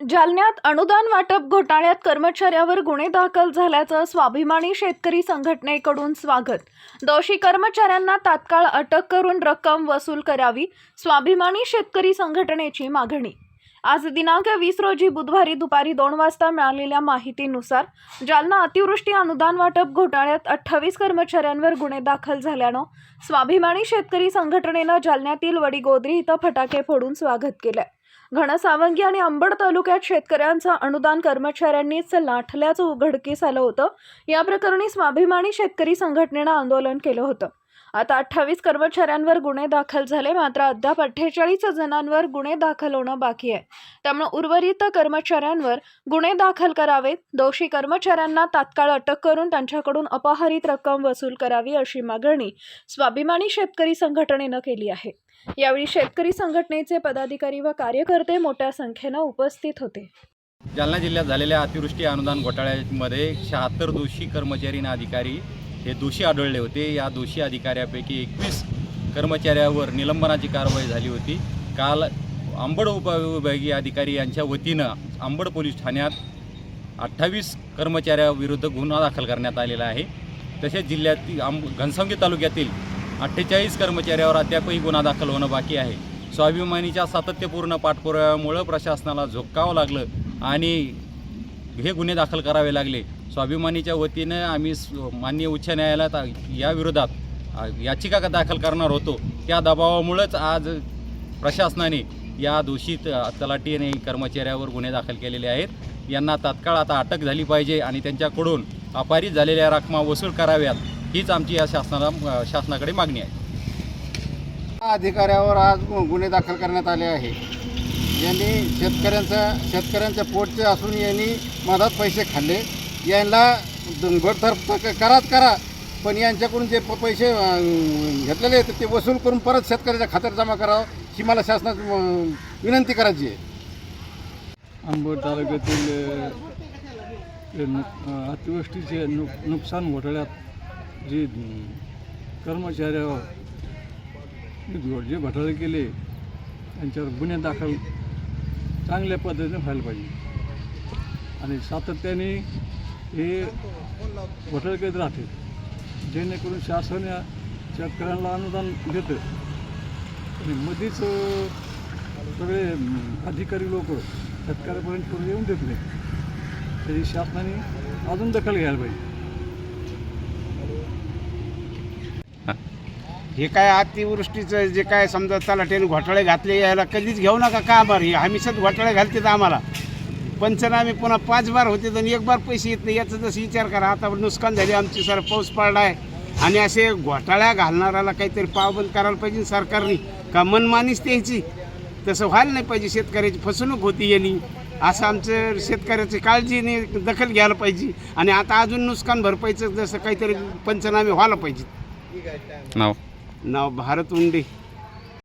जालन्यात अनुदान वाटप घोटाळ्यात कर्मचाऱ्यावर गुन्हे दाखल झाल्याचं स्वाभिमानी शेतकरी संघटनेकडून स्वागत. दोषी कर्मचाऱ्यांना तात्काळ अटक करून रक्कम वसूल करावी स्वाभिमानी शेतकरी संघटनेची मागणी. आज दिनांक वीस रोजी बुधवारी दुपारी दोन वाजता मिळालेल्या माहितीनुसार जालना अतिवृष्टी अनुदान वाटप घोटाळ्यात अठ्ठावीस कर्मचाऱ्यांवर गुन्हे दाखल झाल्यानं स्वाभिमानी शेतकरी संघटनेनं जालन्यातील वडीगोद्री इथं फटाके फोडून स्वागत केलं. घनसावंगी आणि अंबड तालुक्यात शेतकऱ्यांचं अनुदान कर्मचाऱ्यांनीच लाठल्याचं उघडकीस आलं होतं. या प्रकरणी स्वाभिमानी शेतकरी संघटनेनं आंदोलन केलं होतं. आता अठ्ठावीस कर्मचाऱ्यांवर गुन्हे दाखल झाले मात्र अद्याप अठ्ठेचाळीस जणांवर गुन्हे दाखल होणं बाकी आहे. त्यामुळे उर्वरित कर्मचाऱ्यांवर गुन्हे दाखल करावेत दोषी कर्मचाऱ्यांना तात्काळ अटक करून त्यांच्याकडून अपहरित रक्कम वसूल करावी अशी मागणी स्वाभिमानी शेतकरी संघटनेनं केली आहे. यावेळी शेतकरी संघटनेचे पदाधिकारी व कार्यकर्ते मोठ्या संख्येनं उपस्थित होते. जालना जिल्ह्यात झालेल्या अतिवृष्टी अनुदान घोटाळ्यामध्ये शहात्तर दोषी कर्मचारी आणि अधिकारी हे दोषी आढळले होते. या दोषी अधिकाऱ्यापैकी एकवीस कर्मचाऱ्यावर निलंबनाची कारवाई झाली होती. काल आंबड उपविभागीय अधिकारी यांच्या वतीनं आंबड पोलीस ठाण्यात अठ्ठावीस कर्मचाऱ्याविरुद्ध गुन्हा दाखल करण्यात आलेला आहे. तसेच जिल्ह्यातील आंब घनसावंगी तालुक्यातील अठ्ठेचाळीस कर्मचाऱ्यावर अद्यापही गुन्हा दाखल होणं बाकी आहे. स्वाभिमानीच्या सातत्यपूर्ण पाठपुराव्यामुळं प्रशासनाला झोकावं लागलं आणि हे गुन्हे दाखल करावे लागले. स्वाभिमानीच्या वतीनं आम्ही माननीय उच्च न्यायालयात या विरोधात याचिका का दाखल करणार होतो त्या दबावामुळंच आज प्रशासनाने या दोषित अ, तलाठी आणि कर्मचाऱ्यावर गुन्हे दाखल केलेले आहेत. यांना तात्काळ आता अटक झाली पाहिजे आणि त्यांच्याकडून अपारित झालेल्या रकमा वसूल कराव्यात हीच आमची या शासनाला शासनाकडे मागणी आहे. अधिकाऱ्यावर आज गु- गुन्हे दाखल करण्यात आले आहे. यांनी शेतकऱ्यांचा शेतकऱ्यांच्या पोटचे असून यांनी मधात पैसे खाल्ले. यांना गडतर्फ कराच करा पण यांच्याकडून जे प- पैसे घेतलेले आहेत ते वसूल करून परत शेतकऱ्याच्या खात्यात जमा करावं ही मला शासनाची विनंती करायची आहे. अंबड तालुक्यातील अतिवृष्टीचे नुक नुकसान घोटाळ्यात जे कर्मचाऱ्यावर जे जे घोटाळे केले त्यांच्यावर गुन्हे दाखल चांगल्या पद्धतीने व्हायला पाहिजे. आणि सातत्याने हे घोटाळे करीत राहते. जेणेकरून शासन या शेतकऱ्यांना अनुदान देतं. आणि मध्येच सगळे अधिकारी लोक शेतकऱ्यापर्यंत करून येऊन देत नाही त्याची शासनाने अजून दखल घ्यायला पाहिजे. हे काय अतिवृष्टीचं जे काय समजा तलाट्याने घोटाळे घातले याला कधीच घेऊ नका का बार? हे हमेशाच घोटाळे घालतात आम्हाला. पंचनामे पुन्हा पाच बार होते आणि एक बार पैसे येत नाही याचा जसं विचार करा. आता नुकसान झाले आमची सर पाऊस पडला आहे आणि असे घोटाळ्या घालणाऱ्याला काहीतरी पावबंद करायला पाहिजे सरकारने. का मनमानीच द्यायची तसं व्हायला नाही पाहिजे शेतकऱ्याची फसवणूक होती यांनी. असं आमचं शेतकऱ्याची काळजीने दखल घ्यायला पाहिजे. आणि आता अजून नुकसान भरपाईचं जसं काहीतरी पंचनामे व्हायला पाहिजे नाव? నా భారత్ ఉండి